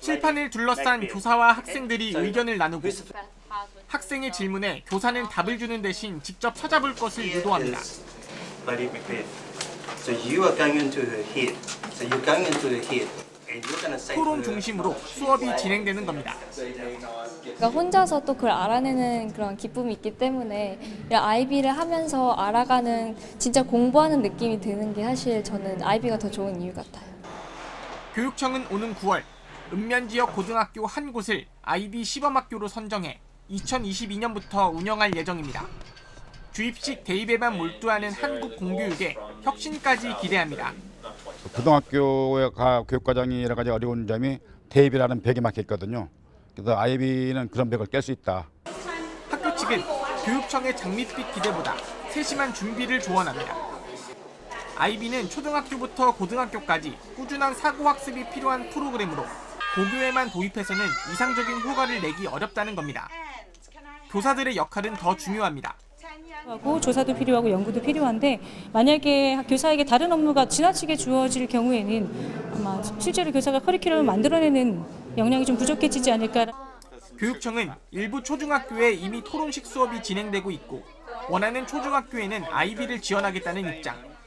칠판을 둘러싼. 교사와 학생들이 So, 의견을 나누고 학생의 질문에 교사는 답을 주는 대신 직접 찾아볼 것을 유도합니다. is Lady Macbeth. So you are going into her head. So you're going into her head, and you're going to say to 토론 중심으로 수업이 진행되는 겁니다. 그러니까 혼자서 또 그걸 알아내는 그런 기쁨이 있기 때문에 아이비를 하면서 알아가는 진짜 공부하는 느낌이 드는 게 사실 저는 아이비가 더 좋은 이유 같아요. 교육청은 오는 9월 읍면 지역 고등학교 한 곳을 아이비 시범학교로 선정해 2022년부터 운영할 예정입니다. 주입식 대입에만 몰두하는 한국 공교육의 혁신까지 기대합니다. 고등학교의 가- 교육과정이 여러 가지 어려운 점이 대입이라는 벽에 막혀 있거든요. 그래서 아이비는 그런 벽을 깰 수 있다. 학교 측은 교육청의 장밋빛 기대보다 세심한 준비를 조언합니다. 아이비는 초등학교부터 고등학교까지 꾸준한 사고 학습이 필요한 프로그램으로 고교에만 도입해서는 이상적인 효과를 내기 어렵다는 겁니다. 교사들의 역할은 더 중요합니다. 하고 조사도 필요하고 연구도 필요한데 만약에 교사에게 다른 업무가 지나치게 주어질 경우에는 아마 실제로 교사가 커리큘럼을 만들어내는 역량이 좀 부족해지지 않을까. 교육청은 일부 초중학교에 이미 토론식 수업이 진행되고 있고 원하는 초중학교에는 아이비를 지원하겠다는 입장.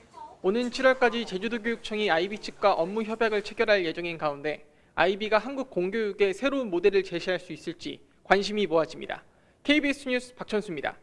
오는 7월까지 제주도교육청이 아이비 측과 업무 협약을 체결할 예정인 가운데 아이비가 한국 공교육의 새로운 모델을 제시할 수 있을지 관심이 모아집니다. KBS 뉴스 박천수입니다.